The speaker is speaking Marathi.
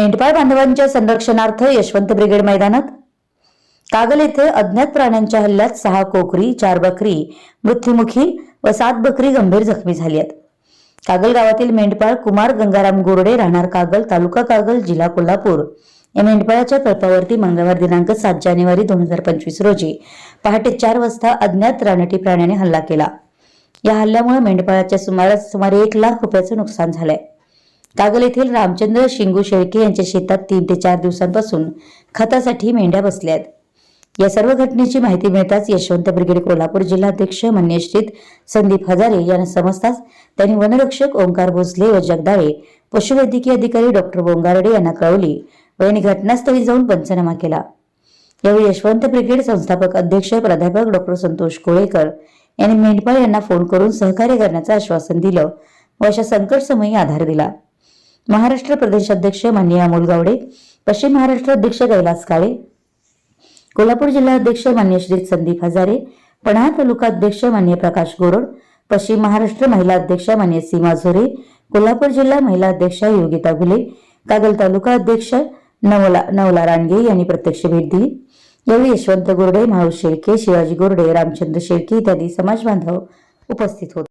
मेंढपाळ बांधवांच्या संरक्षणार्थ यशवंत ब्रिगेड मैदानात. कागल येथे अज्ञात प्राण्यांच्या हल्ल्यात सहा कोकरी चार बकरी मृत्युमुखी व सात बकरी गंभीर जखमी झाली आहेत कागल गावातील मेंढपाळ कुमार गंगाराम गोरडे राहणार कागल तालुका कागल जिल्हा कोल्हापूर. या मेंढपाळाच्या कळपावरती मंगळवार दिनांक सात जानेवारी दोन हजार पंचवीस रोजी पहाटे चार वाजता अज्ञात रानटी प्राण्याने हल्ला केला. या हल्ल्यामुळे मेंढपाळाच्या सुमारास सुमारे एक लाख रुपयाचं नुकसान झालंय. कागल येथील रामचंद्र शिंगू शेळके यांच्या शेतात तीन ते चार दिवसांपासून खतासाठी मेंढ्या बसल्या या सर्व घटनेची माहिती मिळताच यशवंत ब्रिगेड कोल्हापूर जिल्हाध्यक्ष मन्यश्रीत संदीप हजारे यांना समजताच त्यांनी वनरक्षक ओंकार भोसले व जगदाळे पशुवैद्यकीय अधिकारी डॉक्टर बोंगारडे यांना कळवली व यांनी घटनास्थळी जाऊन पंचनामा केला. यावेळी यशवंत ब्रिगेड संस्थापक अध्यक्ष प्राध्यापक डॉक्टर संतोष कोळेकर यांनी मेंढपाळ यांना फोन करून सहकार्य करण्याचं आश्वासन दिलं व अशा संकट समयी आधार दिला. महाराष्ट्र प्रदेश अध्यक्ष माननीय अमोल गावडे पश्चिम महाराष्ट्र अध्यक्ष कैलास काळे कोल्हापूर जिल्हा अध्यक्ष मान्य श्री संदीप हजारे पन्हाळ तालुका अध्यक्ष मान्य प्रकाश गोरड पश्चिम महाराष्ट्र महिला अध्यक्ष मान्य सीमा झोरे कोल्हापूर जिल्हा महिला अध्यक्ष योगिता घुले कागल तालुका अध्यक्ष नवला नवला रानगे यांनी प्रत्यक्ष भेट दिली. यावेळी यशवंत गोरडे माळू शेळके शिवाजी गोरडे रामचंद्र शेळके इत्यादी समाज बांधव उपस्थित होते.